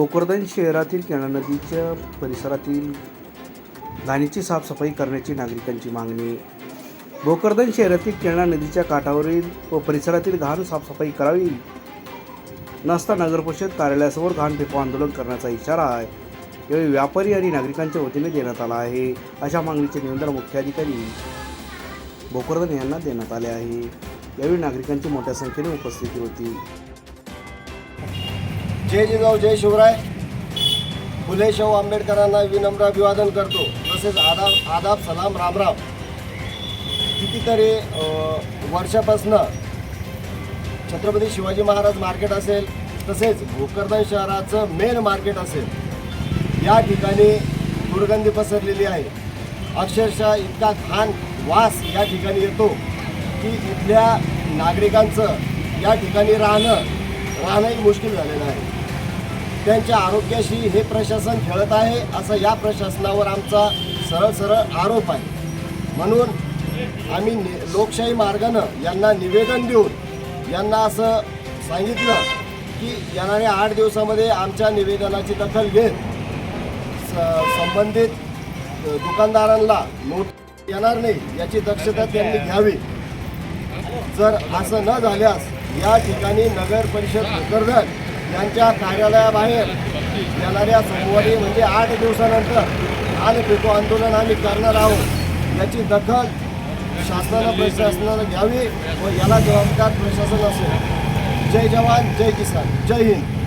भोकरदन शहरातील केळा नदीच्या परिसरातील घाणीची साफसफाई करण्याची नागरिकांची मागणी. भोकरदन शहरातील केळा नदीच्या काठावरील व परिसरातील घाण साफसफाई करावी. नसता नगरपरिषद कार्यालयासमोर घाण फेको आंदोलन करण्याचा इशारा आहे. यावेळी व्यापारी आणि नागरिकांच्या वतीने देण्यात आला आहे. अशा मागणीचे निवेदन मुख्याधिकारी भोकरदन यांना देण्यात आले आहे. यावेळी नागरिकांची मोठ्या संख्येने उपस्थिती होती. जय जिजाऊ जय शिवराय. फुले शाहू आंबेडकरांना विनम्र अभिवादन करतो. तसेच आदाब आदाब सलाम रामराम कितीतरी वर्षापासनं छत्रपती शिवाजी महाराज मार्केट असेल तसेच भोकरदन शहराचं मेन मार्केट असेल या ठिकाणी दुर्गंधी पसरलेली आहे. अक्षरशः इतका घाण वास या ठिकाणी येतो की इथल्या नागरिकांचं या ठिकाणी राहणं राहणंही मुश्किल झालेलं आहे. त्यांच्या आरोग्याशी हे प्रशासन खेळत आहे असं या प्रशासनावर आमचा सरळ सरळ आरोप आहे. म्हणून आम्ही नि लोकशाही मार्गानं यांना निवेदन देऊन यांना असं सांगितलं की येणाऱ्या आठ दिवसामध्ये आमच्या निवेदनाची दखल घेत स- संबंधित दुकानदारांना नोट येणार नाही याची दक्षता त्यांनी घ्यावी. जर असं न झाल्यास या ठिकाणी नगर परिषद भोकरदन यांच्या कार्यालयाबाहेर येणाऱ्या सोमवारी म्हणजे आठ दिवसानंतर आणि फेको आंदोलन आम्ही करणार आहोत. याची दखल शासनानं प्रशासनानं घ्यावी व याला जबाबदार प्रशासन असेल. जय जवान जय किसान जय हिंद.